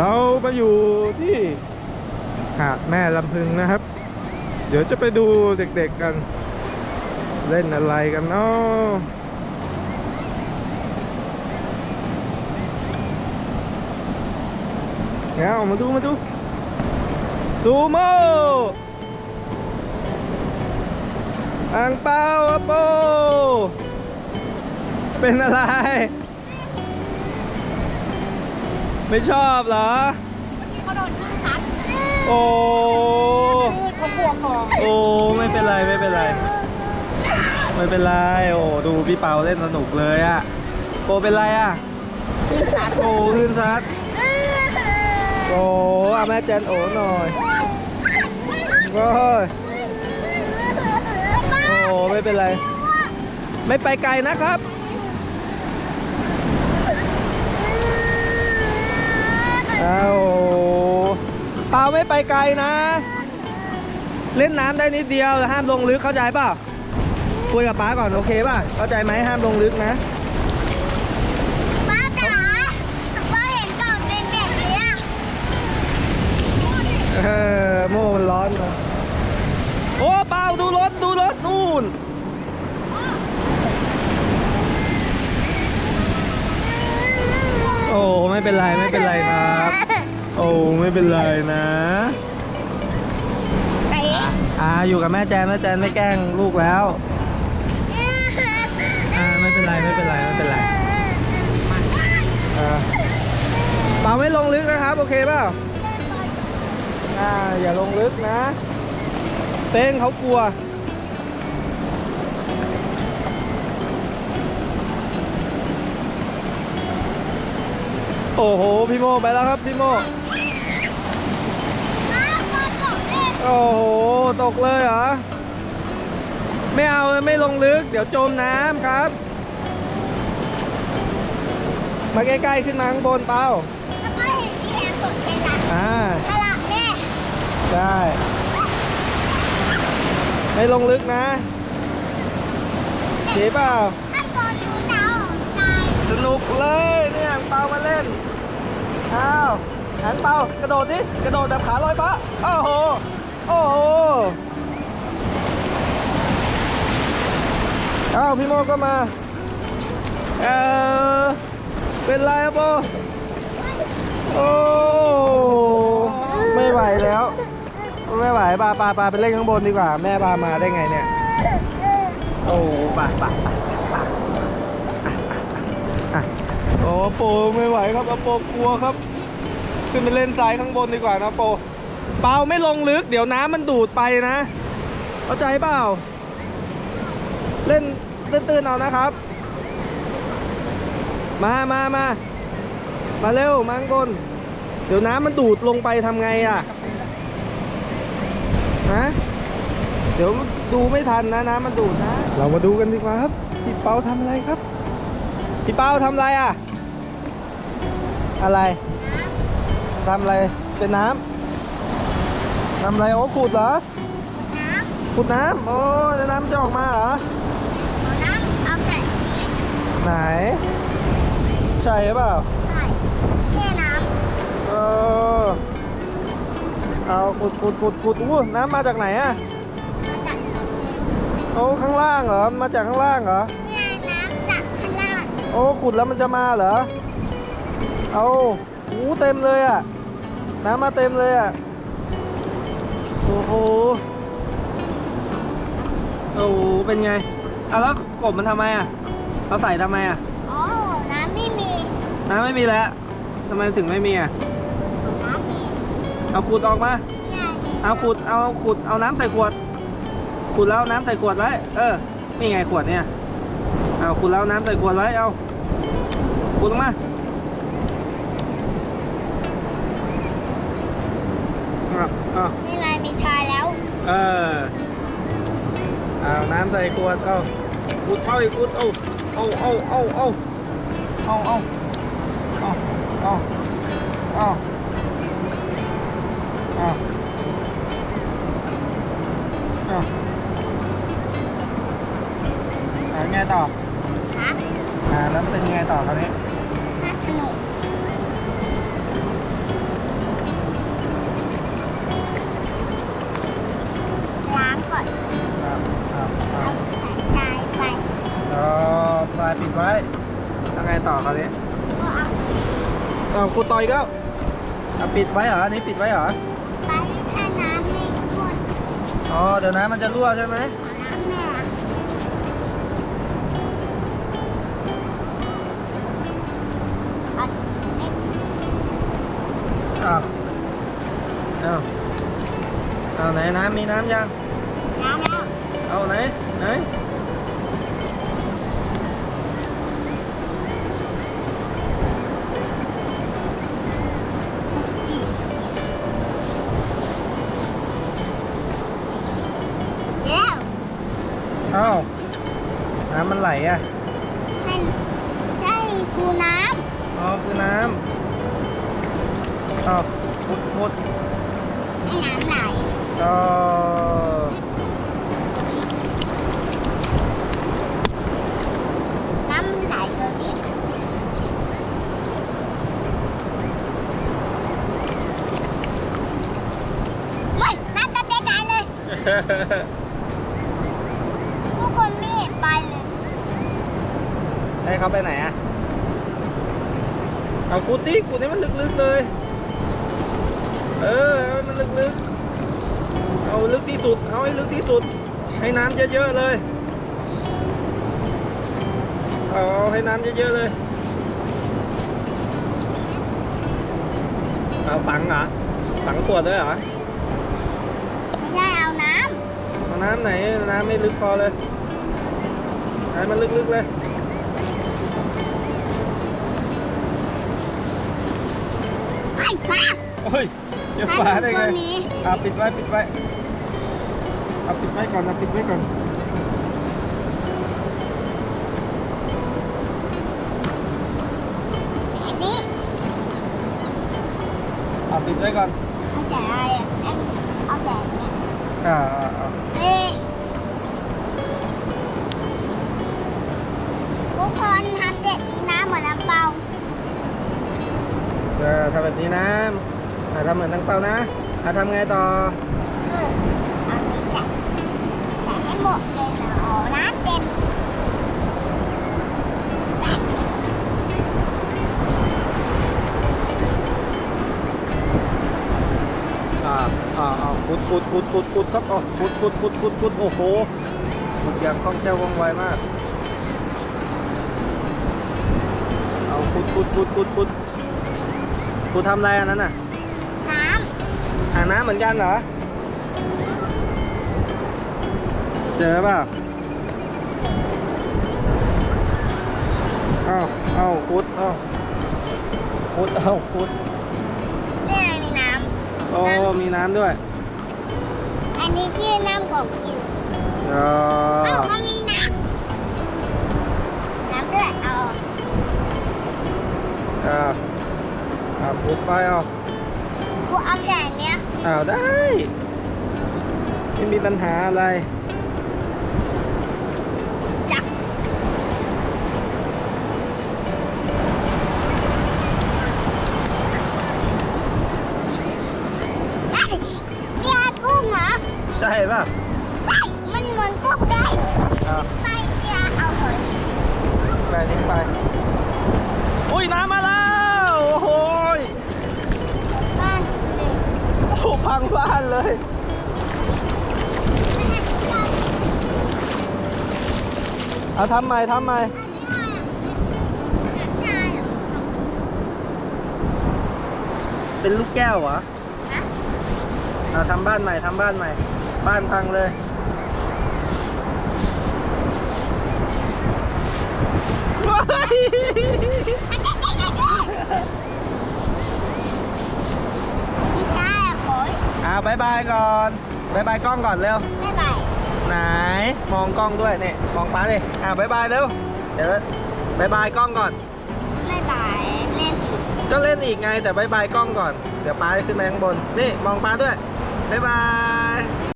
เรามาอยู่ที่หาดแม่ลำพึงนะครับ เดี๋ยวจะไปดูเด็กๆกัน เล่นอะไรกันเนาะเอามาดูมาดูซูโม่อังเปาอะโป เป็นอะไร ไม่ชอบเหรอที่เขาโดนพึ่งซัดโอ้เขากลัวคอโอ้ไม่เป็นไรไม่เป็นไร ไม่เป็นไร โอ้ดูพี่เปาเล่นสนุกเลยอะโปเป็นไรอะพึ่งซัดโอ้ขึ้นซัดโอ้เอาแม่แจนโอ้หน่อยโอ้ยโอ้ไม่เป็นไร ไม่ไปไกลนะครับ เอาเปล่าไม่ไปไกลนะ เล่นน้ำได้นิดเดียวห้ามลงลึกเข้าใจเปล่าคุยกับป้าก่อนโอเคป่ะเข้าใจไหมห้ามลงลึกนะ ป้าจ๋าป้าเห็นก่อนเป็นแบบนี้อะ เออโม่มันร้อนนะโอ้เปล่าดูรถดูรถนู่น โอ้ไม่เป็นไรไม่เป็นไรครับ โอ้ ไม่เป็นไรนะไปอ่าอยู่กับแม่แจนแม่แจนไม่แกล้งลูกแล้วอ่าไม่เป็นไรไม่เป็นไรไม่เป็นไรอ่าเปล่าไม่ลงลึกนะครับ โอเคเปล่าอ่าอย่าลงลึกนะ เต้งเขากลัวโอ้โห พี่โมไปแล้วครับ พี่โม โอ้โห ตกเลยเหรอ ไม่เอาเลยไม่ลงลึก เดี๋ยวจมน้ำครับ มาใกล้ๆขึ้นมาข้างบนเปล่าแล้วก็เห็นพี่แอนสดในร้านอ่าตลาดแม่ได้ไม่ลงลึกนะเจ๊เปล่าขั้นตอนดูดาวตายสนุกเลยเนี่ยอังเปามาเล่นอ้าวอังเปากระโดดดิ กระโดดแบบขาลอยฟ้าโอ้โห โอ้โหอ้าวพี่โมก็มา เออเป็นไรอะโบโอ้ไม่ไหวแล้ว ไม่ไหวปาปาปาไปเล่นข้างบนดีกว่า แม่พามาได้ไงเนี่ย โอ้ปาปาปาปาโอ้โปไม่ไหวครับโปกลัวครับ ขึ้นไปเล่นทรายข้างบนดีกว่านะโป เปล่าไม่ลงลึก เดี๋ยวน้ำมันดูดไปนะ เข้าใจเปล่า เล่นตื้นๆเอานะครับ มามามามาเร็วมาข้างบนเดี๋ยวน้ำมันดูดลงไปทำไงอะฮะเดี๋ยวดูไม่ทันนะน้ำมันดูดนะ เรามาดูกันดีกว่าครับพี่เปาทำอะไรครับพี่เปาทำอะไรอะ อะไรทำอะไรเป็นน้ำ ทำอะไรโอ้ขุดเหรอน้ำขุดน้ำ โอ้แล้วน้ำมันจะออกมาเหรอเอาน้ำเอาใส่นี่ไหน ใช่หรือเปล่าใส่แค่น้เออ เอาขุดขุดขุดขุดอู้น้ำมาจากไหนอะำมาจากโอ้ข้างล่างเหรอ มาจากข้างล่างเหรอ เนี่ยน้ำจากข้างล่างโอ้ขุดแล้วมันจะมาเหรอ เอาอู้เต็มเลยอะน้ำมาเต็มเลยอะ โอ้โหโอ้โหเป็นไงเอาแล้วกบมันทำไมอะเราใส่ทำไมอะอ๋อน้ำไม่มีน้ำไม่มีแล้วทำไมถึงไม่มีอะน้ำมีเอาขุดออกมาเนี่ยมีเอาขุดเอาขุดเอาน้ำใส่ขวดขุดแล้วเอาน้ำใส่ขวดไว้เออนี่ไงขวดเนี่ยเอาขุดแล้วเอาน้ำใส่ขวดไว้เอาขุดลงมาเอาเอา นี่ไงมีชายแล้ว เออเอาน้ำใส่ขวดเอาขุดเข้าอีกขุดเอาเอาเอาเอาเอาเอาเอาเอาเอาเอาเอาเอาเอาไงต่อฮะอ่าแล้วเป็นยังไงต่อคราวนี้น่าสนุก อ๋อปลายปิดไว้ยังไงต่อคราบนี้ก็อครูต่อยก็ปิดไว้เหรออันนี้ปิดไว้เหรอ ไปถ้าน้ำไม่ท่วอ๋อ เดี๋ยวน้ำมันจะรั่วใช่ไหมเอาไหนน้ำมีน้ำยังน้ำแล้ว เอาไหนไหน อ้าน้ำมันไหลอะให้ใช่คูน้อ๋อคือน้ำอ้าวพุดพุดำให้น้ำไหลอ๋อน้ำไหลตัวนี้ไม่น้ำกระเด็นไหลเลย เขาไปไหนอะเอาคูดดิคูดให้มันลึกๆเลย เออเอาให้มันลึกๆ เอาลึกที่สุด เอาให้ลึกที่สุด ให้น้ำเยอะๆเลย เอาให้น้ำเยอะๆเลยเอาฝังเหรอ ฝังขวดด้วยเหรอ ไม่ใช่เอาน้เอาน้ำไหน น้ำไม่ลึกพอเลย ให้มันลึกๆเลยำไอ้ฟ้าโอ้ยจะฝาได้ไงให้มันตัวนี้เอาปิดไว้ปิดไว้เอาปิดไว้ก่อนเอาปิดไว้ก่อนอันนี้เอาปิดไว้ก่อนเอาแสงอะไรอะเอ็มเอาแสงนี้อ่าอ่าอ่าเฮ้ยทุกคนทำเด็ดนี้ เออทำแบบนี้นะอ่าทำเหมือนทั้งเปล่านะอ่าทำไงต่อ เออเอานี้แสงแสงให้หมดเลยนะอ๋อน้ำเต็มอ่าอ่าอ่าขุดขุดขุดขุดขุดครับอ๋อขุดขุดขุดขุดขุดโอ้โหขุดอย่างคล่องแคล่วว่องไวมาก เอาขุดขุดขุดขุดขุด ขุดทำอะไรอันนั้นน่ะ น้หาน้ำเหมือนกันเหรอ เจอเปล่าเอ้าเอ้าขุดเอ้าขุดเอ้าขุดำนี่ไงมีน้โอ้มีน้ำด้วยำ อันนี้ชื่อน้ำของกินอ๋อเอ้ามันมีน้ำน้ำด้วยเอาอ่า อ่าขุดไปเอากูเอาแสงเนี้ยอ้าวได้ ไม่มีปัญหาอะไร จับเอ้ยนี่อากุ้งเหรอใช่ป่ะใช่มันเหมือนกุ้งเลยอ่าไปเนี่ยเอาหอย ไปทิ้งไปอุ้ยน้ำมาแล้ว โอ้โหย บ้านหนึ่ง โอ้โห พังบ้านเลยเอาทำใหม่ทำใหม่เป็นลูกแก้วเหรอเอาทำบ้านใหม่ทำบ้านใหม่ บ้านพังเลยว้าย ไม่ใช่อะโขย อ่า บายบายก่อนบายบายกล้องก่อนเร็ว ไม่ไหวไหน มองกล้องด้วยเนี่ยมองป้าเลยอ่าบายบายเร็ว เดี๋ยวบายบายกล้องก่อน ไม่ไหวเล่นอีกก็เล่นอีกไงแต่บายบายกล้องก่อน เดี๋ยวป้าจะขึ้นมาข้างบน นี่มองป้าด้วยบายบาย